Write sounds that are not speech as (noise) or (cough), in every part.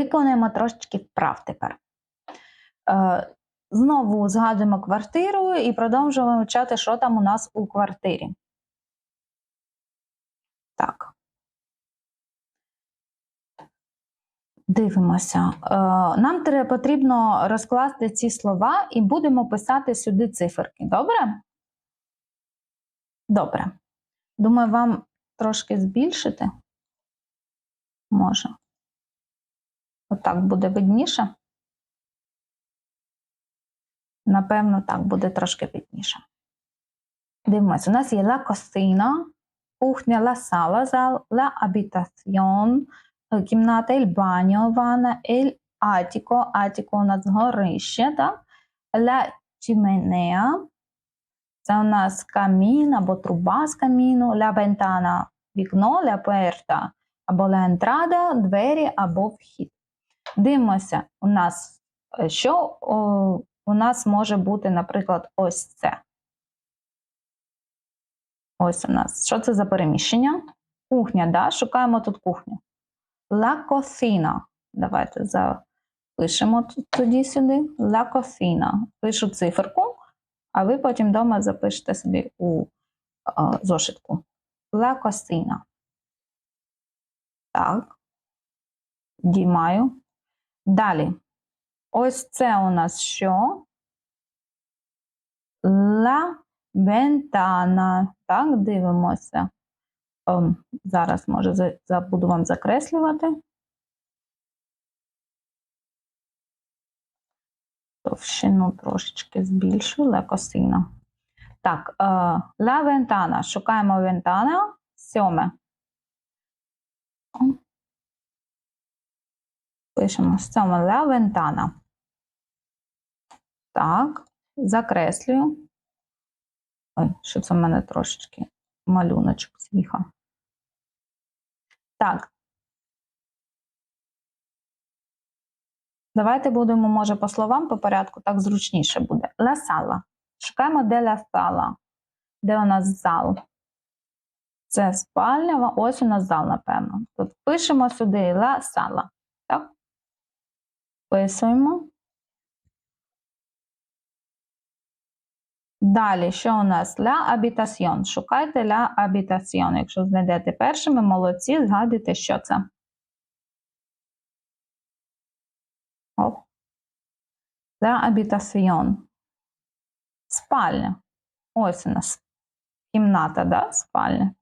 Виконуємо трошечки вправ тепер. Е, Знову згадуємо квартиру і продовжуємо вивчати, що там у нас у квартирі. Так. Дивимося. Е, Нам потрібно розкласти ці слова і будемо писати сюди циферки. Добре? Добре. Думаю, вам трошки збільшити. Може. Отак буде видніше. Напевно, так буде трошки видніше. Дивимося, у нас є la cocina, кухня, la sala, зал, la habitación, кімната, il bagno, ванна, il attico, attico у нас горище, так? La chimenea, це у нас камін або труба з каміну, la ventana, вікно, la puerta, або la entrada, двері або вхід. Дивимося, у нас е, що о, у нас може бути, наприклад, ось це. Ось у нас. Що це за переміщення? Кухня, да? Шукаємо тут кухню. La cocina. Давайте запишемо тоді сюди. La cocina. Пишу циферку, а ви потім вдома запишете собі у е, зошитку. La cocina. Так. Діймаю. Далі. Ось це у нас що? La ventana. Так, дивимося. Ем, зараз, може, буду вам закреслювати. Товщину трошечки збільшую, лекосина. Так, е, la ventana. Шукаємо ventana. Сьоме. Пишемо la ventana. Так, закреслюю. Ой, що це в мене трошечки малюночок з'їхав. Так. Давайте будемо, може, по словам по порядку, так зручніше буде. La sala. Шукаємо, де la sala. Де у нас зал? Це спальня, ось у нас зал, напевно. Тут пишемо сюди la sala. Вписуємо. Далі, що у нас? La habitación. Шукайте la habitación. Якщо знайдете першими, молодці, згадуйте, що це. Оп. La habitación. Спальня. Ось у нас кімната, да? спальня.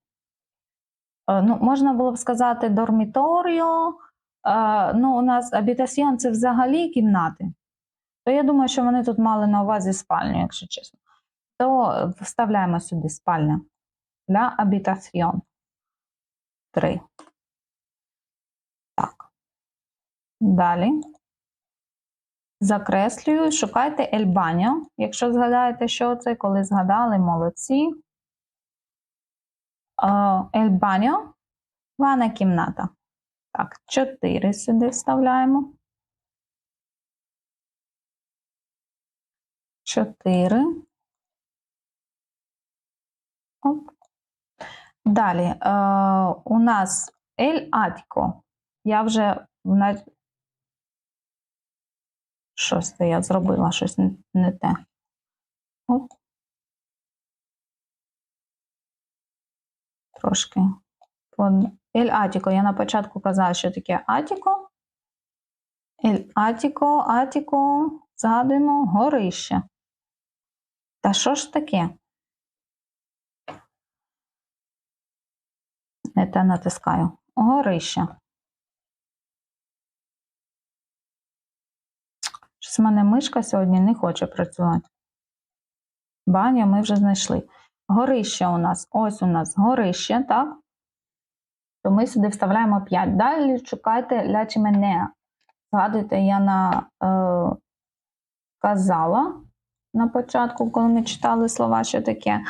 Е, Ну, можна було б сказати дорміторіо. Е, Ну, у нас habitación – це взагалі кімнати. То я думаю, що вони тут мали на увазі спальню, якщо чесно то вставляємо сюди спальня для habitación. Три. Так. Далі. Закреслюю, шукайте Baño. Якщо згадаєте, що це, коли згадали, молодці. El Baño. Ванна кімната. Так, чотири сюди вставляємо. Чотири. Оп. Далі е, у нас Ель Атіко. Я вже на... щось це я зробила, щось не, не те. Оп. Трошки. Ель Атіко. Я на початку казала, що таке Атіко. Ель Атіко, Атіко, згадуємо, горище. Та що ж таке? Не те натискаю. Горище. Щось в мене мишка сьогодні не хоче працювати. Баня ми вже знайшли. Горище у нас, ось у нас горище, так? То ми сюди вставляємо 5. Далі шукайте ля чименеа. Згадуйте, я на, е, казала на початку, коли ми читали слова, що таке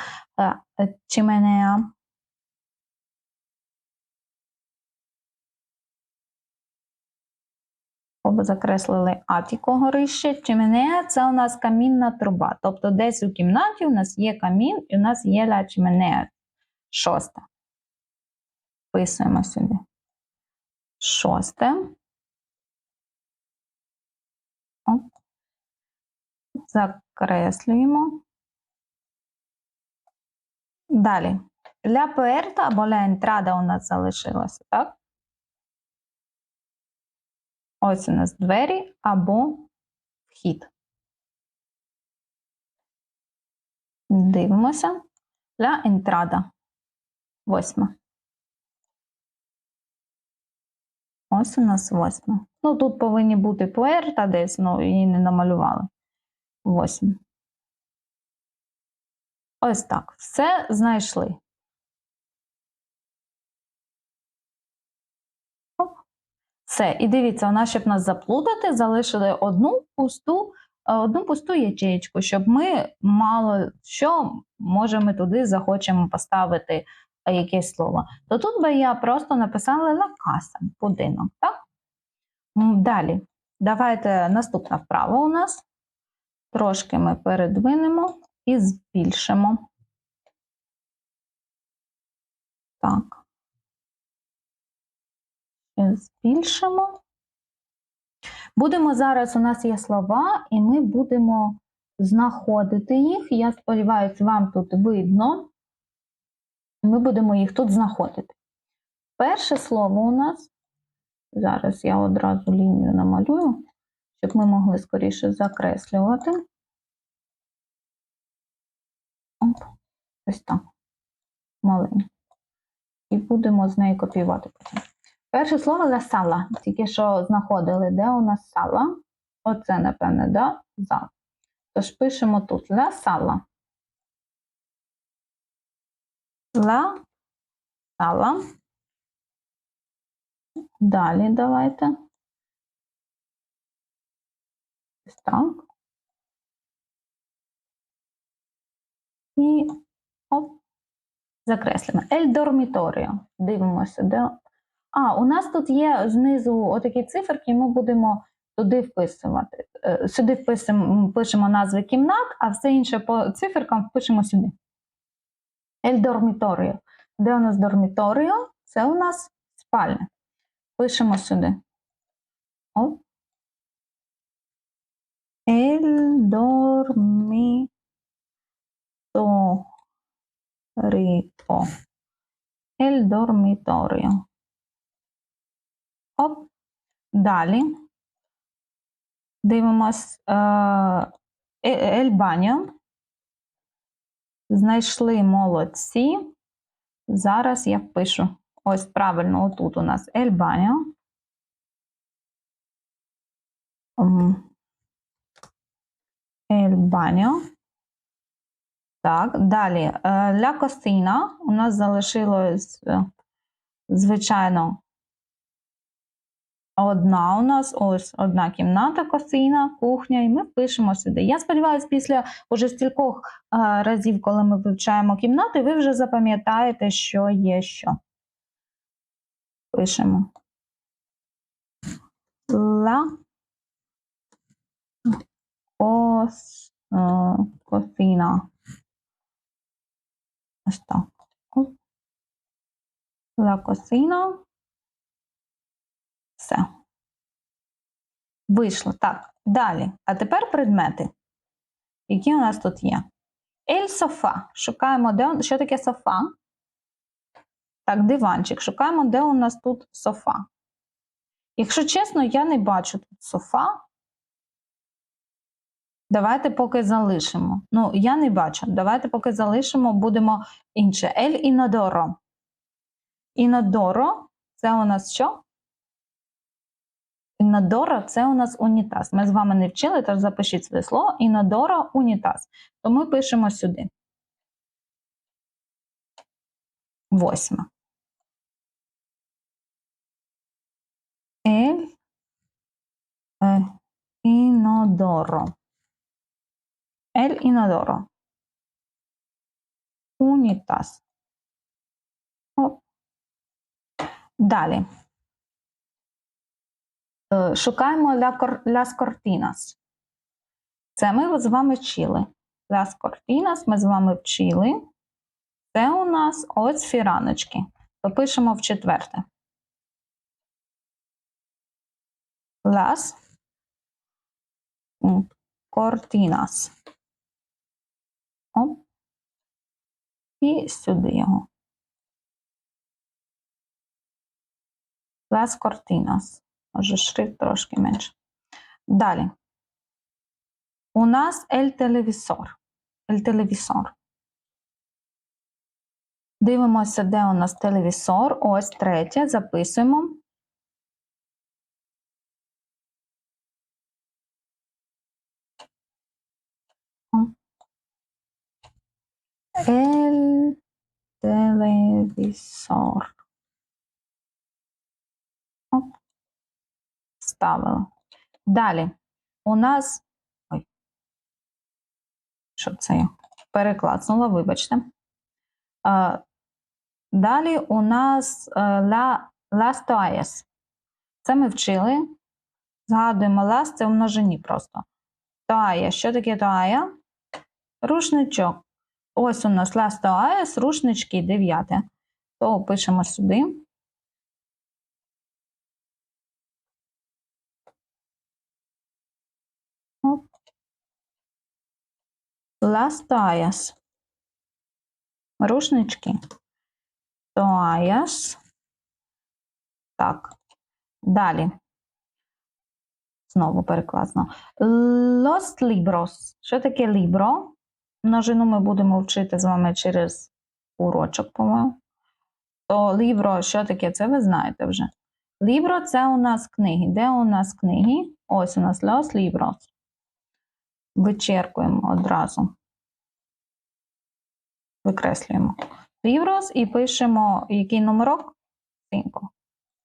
е, чименеа. закреслили атіко горище. Чименея – це у нас камінна труба. Тобто десь у кімнаті у нас є камін і у нас є ля чименея. Шосте. Вписуємо собі. Шосте. От. Закреслюємо. Далі. Ля перта або для ентрада у нас залишилася, так? Ось у нас двері або вхід. Дивимося. для ентрада. Восьма. Ось у нас восьма. Ну, тут повинні бути пуерта десь, ну її не намалювали. Восьма. Ось так. Все знайшли. Все. І дивіться, нас, щоб нас заплутати, залишили одну пусту, е, одну пусту ячеєчку, щоб ми мало що, може, ми туди захочемо поставити якесь слово. То тут би я просто написала «la casa» – будинок, так? Далі. Давайте наступна вправа у нас. Трошки ми передвинемо і збільшимо. Так. Збільшимо. Будемо зараз, у нас є слова, і ми будемо знаходити їх. Я сподіваюся, вам тут видно. Ми будемо їх тут знаходити. Перше слово у нас, зараз я одразу лінію намалюю, щоб ми могли скоріше закреслювати. Оп, ось так. Маленько. І будемо з неї копіювати потім. Перше слово «la сала. Тільки що знаходили, де у нас сала. Оце, напевне, да? зал. Тож пишемо тут «la сала». «La сала. Далі давайте. Так. І оп, закреслимо. Ель дорміторіо. Дивимося, де. А, у нас тут є знизу отакі циферки, ми будемо туди вписувати. Е, Сюди вписуємо, пишемо назви кімнат, а все інше по циферкам впишемо сюди. Ель дорміторіо. Де у нас дорміторіо? Це у нас спальня. Пишемо сюди. Оп. El dormitorio. Рито. El dormitorio. Оп. Далі. Дивимось е, El baño. Знайшли молодці. Зараз я впишу. Ось правильно, отут у нас. М. El. Так, далі. Е, Ля костина. У нас залишилось, е, звичайно, одна у нас, ось одна кімната костина, кухня, і ми пишемо сюди. Я сподіваюся, після уже стількох е, разів, коли ми вивчаємо кімнати, ви вже запам'ятаєте, що є що. Пишемо. Ла кос, е, костина. Ось так. La cocina. Все. Вийшло. Так, далі. А тепер предмети. Які у нас тут є? Ель софа. Шукаємо, де он- що таке софа. Так, диванчик. Шукаємо, де у нас тут софа. Якщо чесно, я не бачу тут софа. Давайте поки залишимо. Ну, я не бачу. Давайте поки залишимо, будемо інше. Ель інодоро. Інодоро це у нас що? Інодоро це у нас унітаз. Ми з вами не вчили, тож запишіть своє слово. Інодоро унітаз. То ми пишемо сюди. Восьма. Ель інодоро. El inodoro. Унітаз. Оп. Далі. Е, Шукаємо las cortinas. Це ми з вами вчили. Las cortinas ми з вами вчили. Це у нас ось фіраночки. То пишемо в четверте. Las cortinas. Оп. І сюди його. Las cortinas. Може, шрифт трошки менше. Далі. У нас. El televisor. Дивимося, де у нас телевізор. Ось третє. Записуємо. El televisor. Ставила. Далі. У нас. Ой. Що це я? Переклацнула, вибачте. Далі у нас е, la, las toallas. Це ми вчили. Згадуємо las, це в множині просто. Тоая. Що таке тоая? Рушничок. Ось у нас las toallas, рушнички, дев'яте. То пишемо сюди. Las toallas. Рушнички. Toallas. Так. Далі. Знову перекладно. Los libros. Що таке libro? Множину ми будемо вчити з вами через урочок, по-моєму. То libro, що таке? Це ви знаєте вже. Libro – це у нас книги. Де у нас книги? Ось у нас los libros. Вичеркуємо одразу. Викреслюємо. Libros і пишемо який номерок? 5.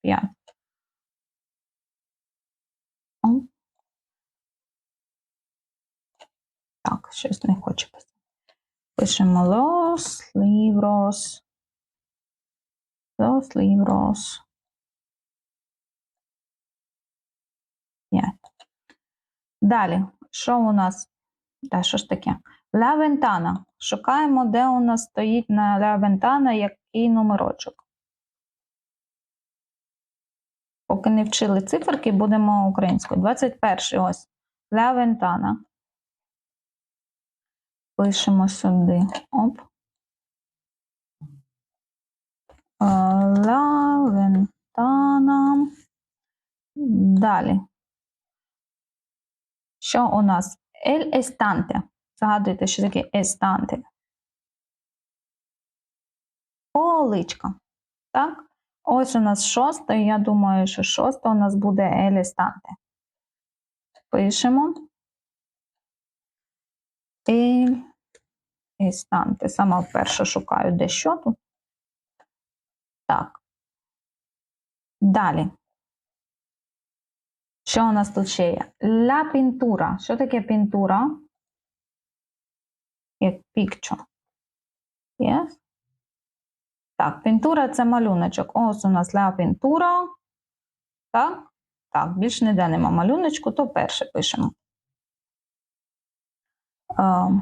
5. Так, щось не хоче писати. Пишемо los libros. Los libros. 5. Далі, що у нас? Та що ж таке? La ventana. Шукаємо, де у нас стоїть на La ventana який номерочок. Поки не вчили циферки, будемо українською. 21 ось. La ventana. Пишемо сюди. Оп. La ventana. Далі. Що у нас? El estante. Згадуйте, що таке estante. Поличка. Так? Ось у нас шоста, і я думаю, що шоста у нас буде el estante. Пишемо. El estante. Сама вперше шукаю, де що тут. Так. Далі. Що у нас тут ще є? La pintura. Що таке пінтура? Як picture. Yes? Так, пінтура це малюночок. Ось у нас la pintura. Так? Так, більш ніде нема малюночку, то перше пишемо. Um,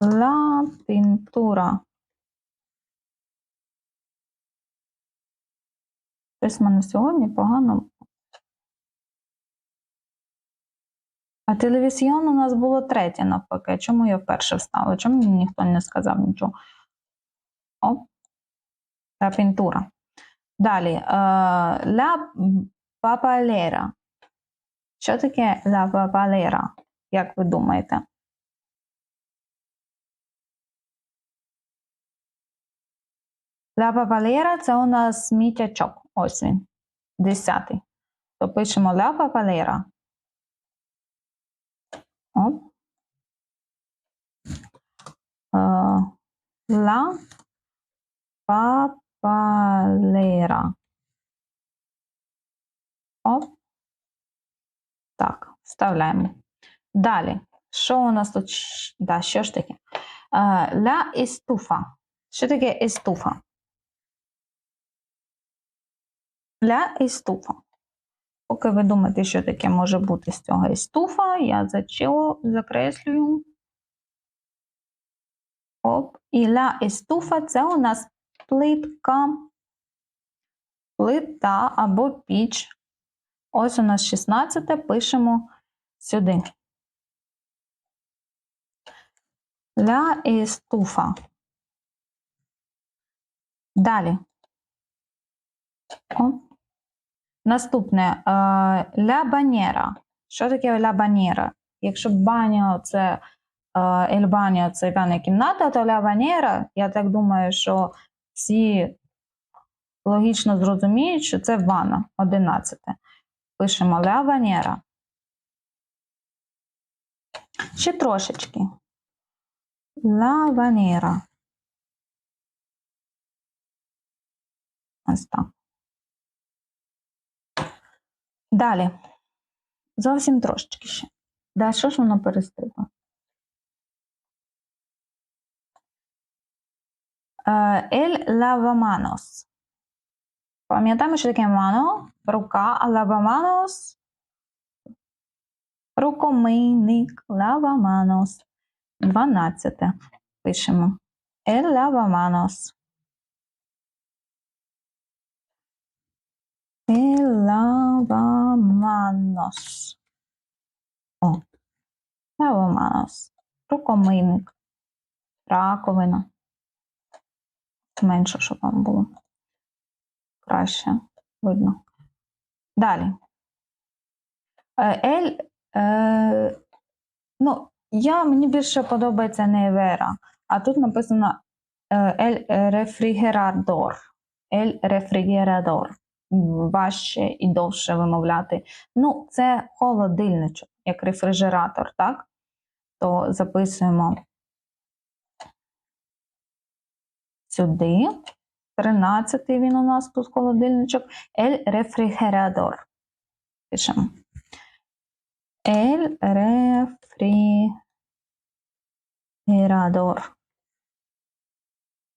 La Щось в мене сьогодні погано. А телевізіон у нас було третє навпаки. Чому я вперше встала? Чому мені ніхто не сказав нічого? Оп. La pintura. Далі. Uh, la papalera. Що таке la papalera? Як ви думаєте? La papalera – це у нас мітячок. Ось він. Десятий. То пишемо la papalera. Оп. Uh, la papalera. Оп. Так, вставляємо. Далі. Що у нас тут? Да, що ж таке? Uh, la estufa. Що таке estufa? Ля істуфа. Поки ви думаєте, що таке може бути з цього істуфа, я зачу, закреслюю. Оп. І ля істуфа це у нас плитка, плита або піч. Ось у нас 16 пишемо сюди. La estufa. Далі. О. Наступне е, ля банєра. Що таке ля банєра? Якщо баня це ель баня це ванна кімната, то ля банєра, я так думаю, що всі логічно зрозуміють, що це ванна 11. Пишемо ля банєра. Ще трошечки. La банєра. Ось так. Далі. Зовсім трошечки ще. Да, що ж воно перестрибає? Ель лаваманос. Пам'ятаємо, що таке мано? Рука, а лаваманос рукомийник, лаваманос. 12. Пишемо. Ель лаваманос. Лаваманос. О. Лаваманос. Рукомийник. Раковина. Менше, щоб вам було. Краще видно. Далі. Ель. Е, ну, я, мені більше подобається не Евера, а тут написано Ель рефригерадор. Ель рефригерадор важче і довше вимовляти. Ну, це холодильничок, як рефрижератор, так? То записуємо сюди. 13 він у нас тут холодильничок. Ель рефригерадор. Пишемо. Ель рефригерадор.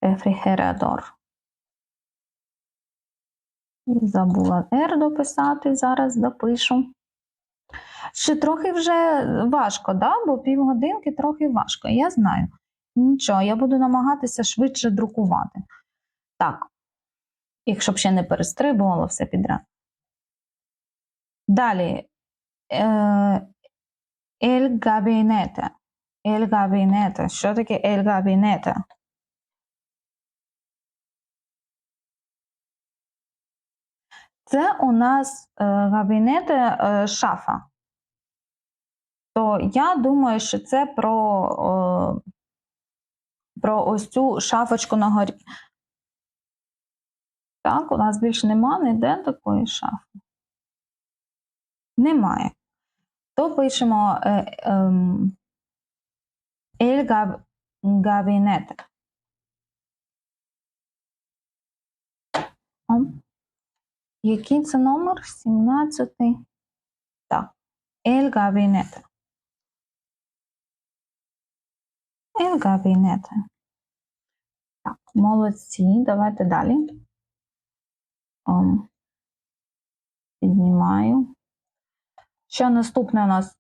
Рефригерадор. Забула R дописати, зараз допишу. Ще трохи вже важко, да? бо півгодинки трохи важко. Я знаю. Нічого, я буду намагатися швидше друкувати. Так, якщо б ще не перестрибувало все підряд. Далі. Ель габінете. Ель габінете. Що таке ель Це у нас е, габінет е, шафа. То я думаю, що це про про ось цю шафочку на горі. Так, у нас більше нема ніде такої шафи. Немає. То пишемо е, ем, ель габінете. Який це номер? 17. Так. El gabinete. El gabinete. Так, молодці. Давайте далі. О, піднімаю. Що наступне у нас?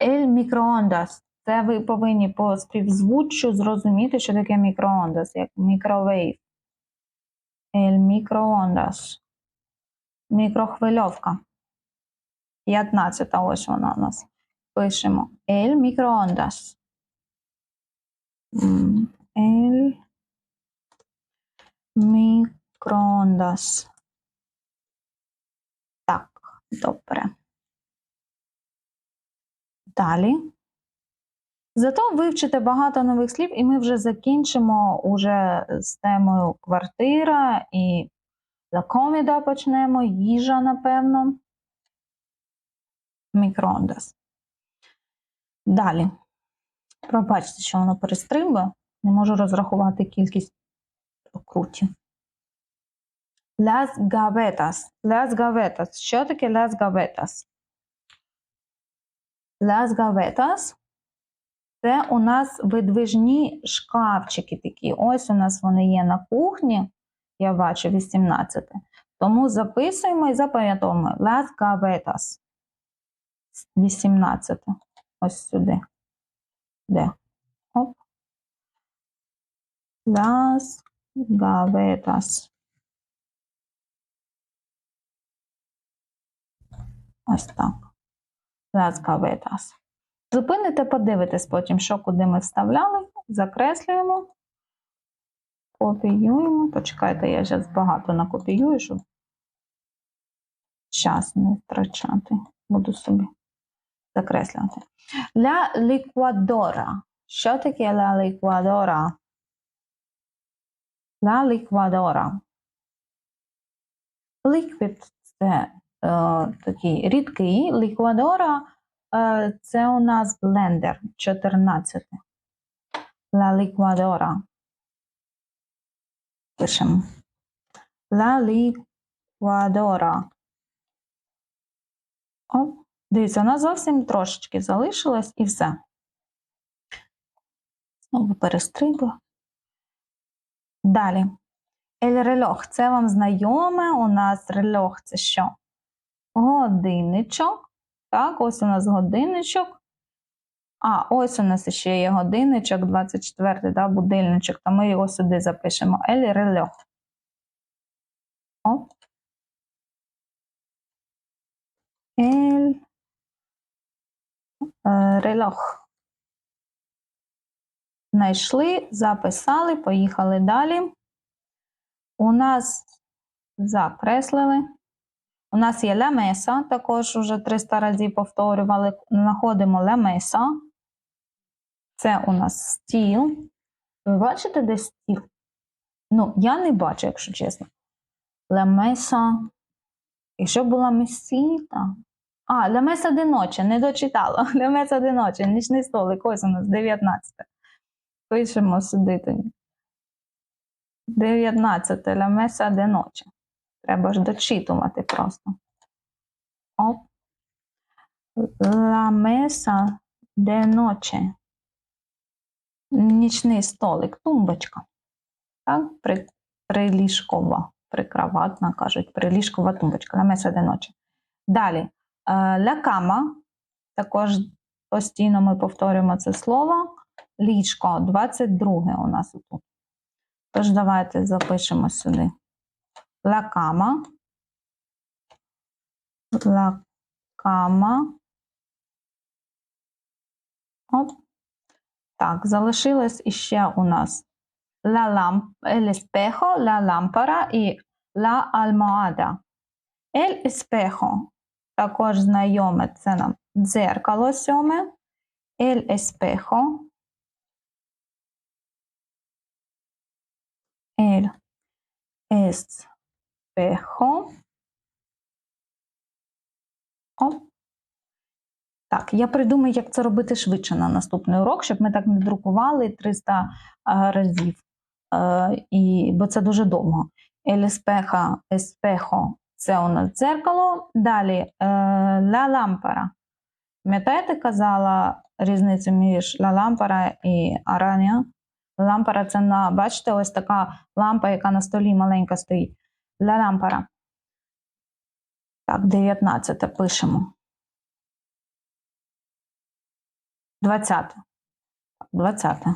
El microondas. Це ви повинні по співзвуччю зрозуміти, що таке мікроондас, як мікровейв. El microondas. Мікрохвильовка. 15 ось вона у нас. Пишемо El microondas. El microondas. Так, добре. Далі. Зато вивчите багато нових слів, і ми вже закінчимо уже з темою квартира і лакоміда почнемо, їжа, напевно. Мікрондас. Далі. Пробачте, що воно перестрибує. Не можу розрахувати кількість крутів. Las gavetas. Las gavetas. Що таке las gavetas? Las gavetas це у нас видвижні шкафчики такі. Ось у нас вони є на кухні, я бачу 18. Тому записуємо і запам'ятовуємо Las gavetas. 18. Ось сюди. Де? Оп. Las gavetas. Ось так. Las gavetas. Зупините, подивитесь потім, що куди ми вставляли. Закреслюємо. Копіюємо. Почекайте, я зараз багато накопіюю, щоб час не втрачати. Буду собі закреслювати. Ля ліквадора. Що таке ла ліквадора? Ла ліквадора. Ліквід це е, такий рідкий. Ліквадора це у нас блендер 14. Ла ліквадора. Пишемо. Ла ліквадора. Оп. Дивіться, у нас зовсім трошечки залишилось і все. Знову перестрибую. Далі. Ель рельох. Це вам знайоме. У нас рельох це що? Годинничок. Так, ось у нас годинничок. А, ось у нас ще є годинничок, 24 да, будильничок, то ми його сюди запишемо. Ель рельох. Оп. Ель е, рельох. Знайшли, записали, поїхали далі. У нас закреслили. У нас є лемеса, також вже 300 разів повторювали. Знаходимо лемеса. Це у нас стіл. Ви бачите, де стіл? Ну, я не бачу, якщо чесно. Лемеса. Якщо була месіта. А, лемеса де ночі, не дочитала. (laughs) Лемеса де ночі, нічний столик, ось у нас 19. Пишемо сюди тоді. 19 la messa de noche. Треба ж дочитувати просто. Оп. La mesa de noche. Нічний столик, тумбочка. Так, при, приліжкова, прикроватна, кажуть, приліжкова тумбочка. La mesa de noche. Далі. Е, La cama. Також постійно ми повторюємо це слово. Ліжко 22 у нас тут. Тож давайте запишемо сюди. La cama. Оп. Так, залишилось іще у нас la lamp, el espejo, la lámpara і la almohada. El espejo. Також знайоме це нам дзеркало сьоме. El espejo. El espejo. О. Так, я придумаю, як це робити швидше на наступний урок, щоб ми так не друкували 300 разів. Е, і, бо це дуже довго. Espejo, espejo – це у нас дзеркало. Далі е, la lámpara. Пам'ятаєте, казала різницю між la lámpara і araña? Лампара це на, бачите, ось така лампа, яка на столі маленька стоїть. Ля лампара. Так, 19 пишемо. 20. 20.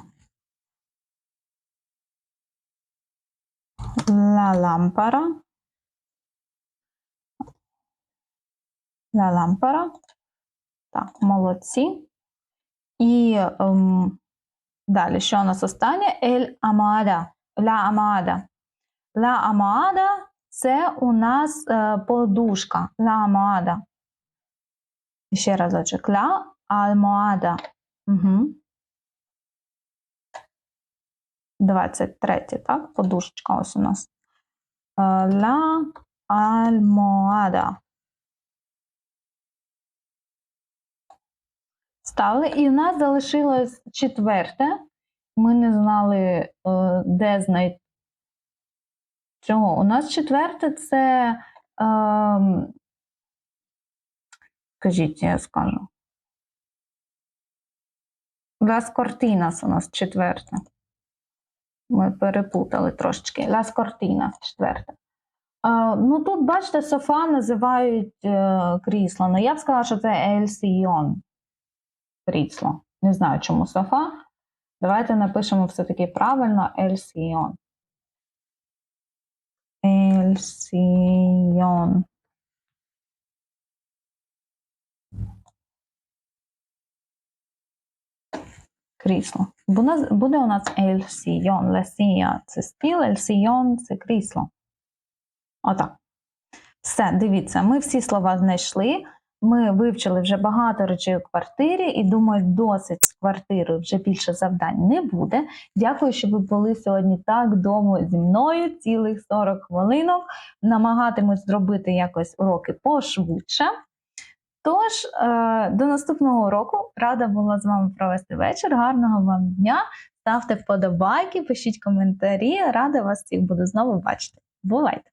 La лампара. La лампара. Так, молодці. І ем, Далі, що у нас останнє? Ель Амада. Ла Амада. Ла Амада це у нас е, подушка. Ла Амада. Ще разочок. Ла Алмоада. Угу. 23, так? Подушечка ось у нас. Е, Ла Альмоада. Ставили. І в нас залишилось четверте. Ми не знали, е, де знайти. Чого? У нас четверте це. Е, скажіть, я скажу. Лас Кортінас у нас четверте. Ми переплутали трошечки. Лас Кортінас четверте. Е, ну тут, бачите, софа називають е, крісло. Ну, я б сказала, що це Ельсіон крісло. Не знаю, чому софа. Давайте напишемо все-таки правильно Ельсіон. Ельсіон. Крісло. Буде у нас Ельсіон. Лесія це стіл, Ельсіон це крісло. Отак. Все, дивіться, ми всі слова знайшли. Ми вивчили вже багато речей у квартирі, і думаю, досить з квартирою вже більше завдань не буде. Дякую, що ви були сьогодні так довго зі мною, цілих 40 хвилинок. Намагатимусь зробити якось уроки пошвидше. Тож, е, до наступного року рада була з вами провести вечір. Гарного вам дня! Ставте вподобайки, пишіть коментарі. Рада вас всіх буду знову бачити. Бувайте!